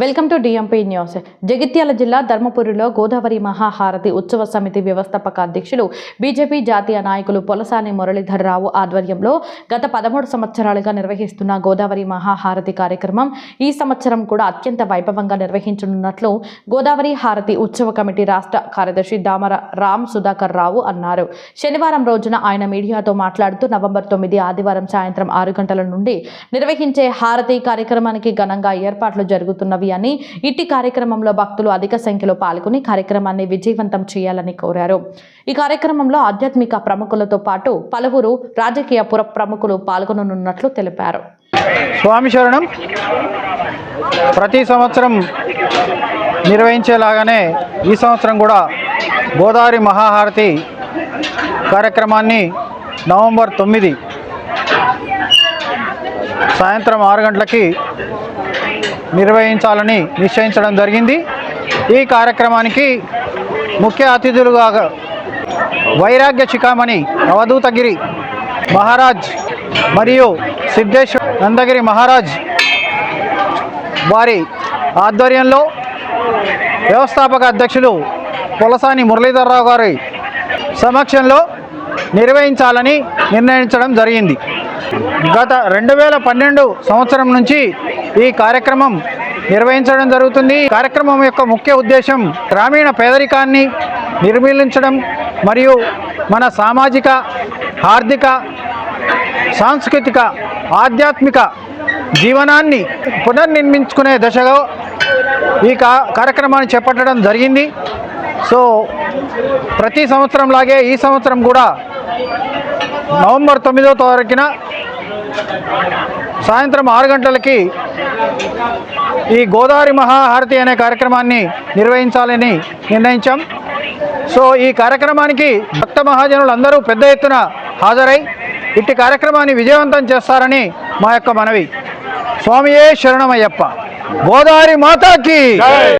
Welcome to DMP news. Jagtial జిల్లా ధర్మపురిలో గోదావరి మహాహారతి ఉత్సవ సమితి వ్యవస్థాపక అధ్యక్షులు బీజేపీ జాతీయ నాయకులు పొలసాని మురళీధర్రావు ఆధ్వర్యంలో గత పదమూడు సంవత్సరాలుగా నిర్వహిస్తున్న గోదావరి మహాహారతి కార్యక్రమం ఈ సంవత్సరం కూడా అత్యంత వైభవంగా నిర్వహించనున్నట్లు గోదావరి హారతి ఉత్సవ కమిటీ రాష్ట్ర కార్యదర్శి దామర రామ్ సుధాకర్ రావు అన్నారు. శనివారం రోజున ఆయన మీడియాతో మాట్లాడుతూ నవంబర్ తొమ్మిది ఆదివారం సాయంత్రం ఆరు గంటల నుండి నిర్వహించే హారతి కార్యక్రమానికి ఘనంగా ఏర్పాట్లు జరుగుతున్నవి అని ఇట్టి కార్యక్రమంలో భక్తులు అధిక సంఖ్యలో పాల్గొని కార్యక్రమాన్ని విజయవంతం చేయాలని కోరారు. ఈ కార్యక్రమంలో ఆధ్యాత్మిక ప్రముఖులతో పాటు పలువురు రాజకీయ పుర ప్రముఖులు పాల్గొననున్నట్లు తెలిపారు. స్వామి శరణం. ప్రతి సంవత్సరం నిర్వహించేలాగానే ఈ సంవత్సరం కూడా గోదావరి మహాహారతి కార్యక్రమాన్ని నవంబర్ తొమ్మిది సాయంత్రం ఆరు గంటలకి నిర్వహించాలని నిశ్చయించడం జరిగింది. ఈ కార్యక్రమానికి ముఖ్య అతిథులుగా వైరాగ్య శిఖామణి అవధూతగిరి మహారాజ్ మరియు సిద్ధేశ్వర నందగిరి మహారాజ్ వారి ఆధ్వర్యంలో వ్యవస్థాపక అధ్యక్షులు పులసాని మురళీధర్రావు గారి సమక్షంలో నిర్వహించాలని నిర్ణయించడం జరిగింది. గత రెండు వేల పన్నెండు సంవత్సరం నుంచి ఈ కార్యక్రమం నిర్వహించడం జరుగుతుంది. కార్యక్రమం యొక్క ముఖ్య ఉద్దేశం గ్రామీణ పేదరికాన్ని నిర్మూలించడం మరియు మన సామాజిక ఆర్థిక సాంస్కృతిక ఆధ్యాత్మిక జీవనాన్ని పునర్నిర్మించుకునే దశగా ఈ కా కార్యక్రమాన్ని చేపట్టడం జరిగింది. సో ప్రతి సంవత్సరం లాగే ఈ సంవత్సరం కూడా నవంబర్ తొమ్మిదో తారీఖున సాయంత్రం ఆరు గంటలకి ఈ గోదావరి మహాహారతి అనే కార్యక్రమాన్ని నిర్వహించాలని నిర్ణయించాం. సో ఈ కార్యక్రమానికి భక్త మహాజనులు అందరూ పెద్ద ఎత్తున హాజరై ఇట్టి కార్యక్రమాన్ని విజయవంతం చేస్తారని మా యొక్క మనవి. స్వామియే శరణమయ్యప్ప. గోదావరి మాతాకి!